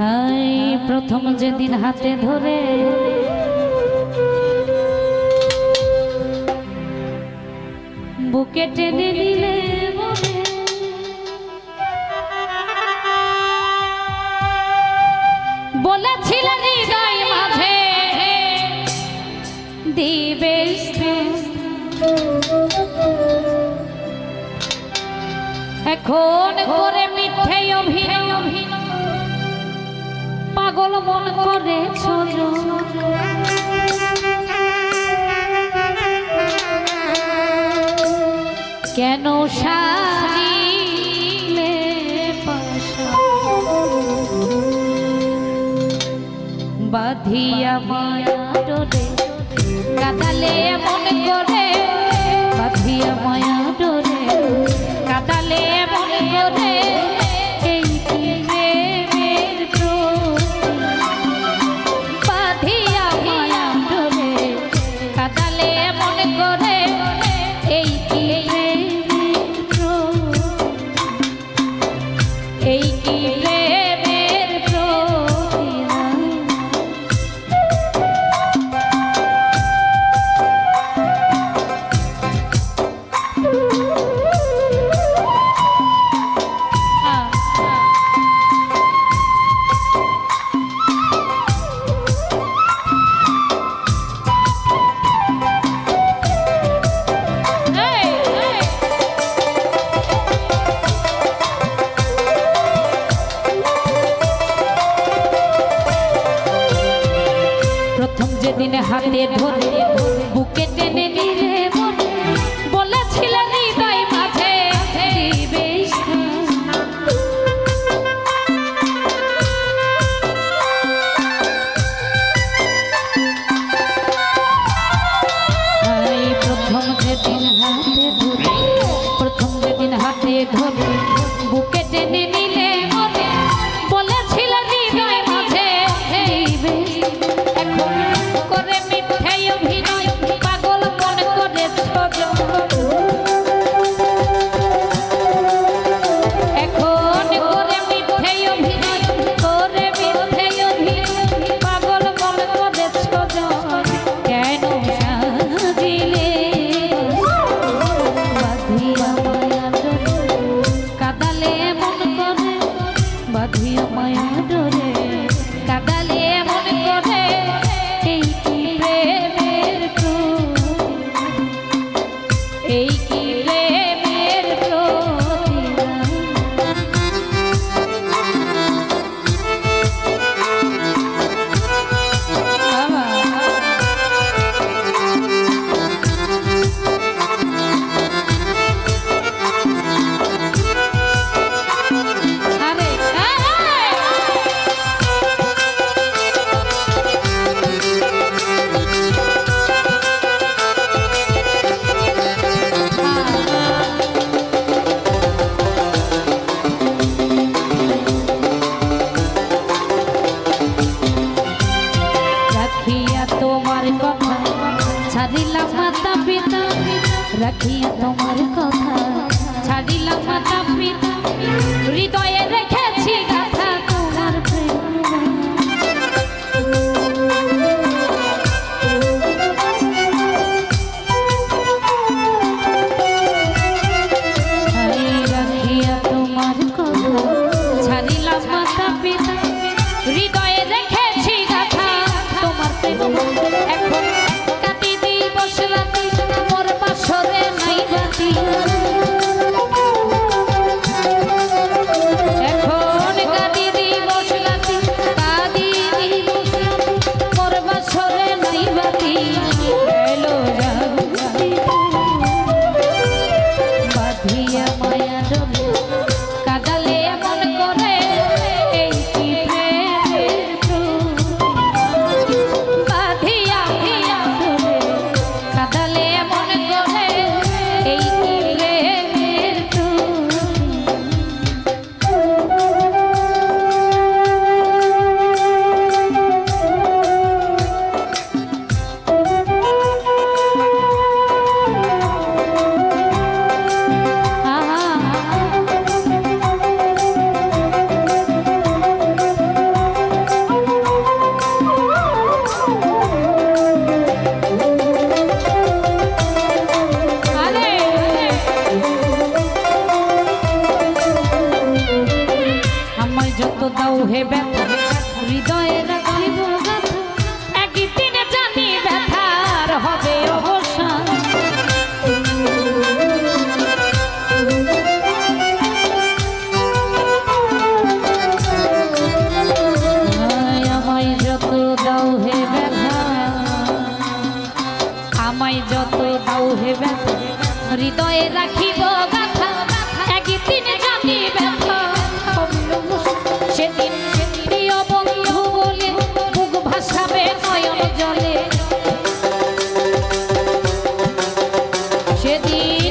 High, প্রথম যেদিন হাতে ধরে। বুকে টেনে নিলে বলেছিলেন মাঝে, দিবে এখন করে মিথ্যে অভিনয় অভিনয়। পাগল মন করে কেন বাধিয়া মায়া কাদালে মনে করে সেদিন হাতে ধরে বুকে টেনে নিয়ে প্রথম যেদিন হাতে ধরে প্রথম যেদিন হাতে ধরে রাখিয়া তোমার কথা। ছাড়িলাম দাও হে ব্যথা হৃদয়ে রাখিব গাথা একদিন জানি ব্যথার হবে অবসান। ব্যথা ব্যথা, হৃদয়ে রাখিব গাথা একদিন জানি ব্যথা। সেদিন প্রিয়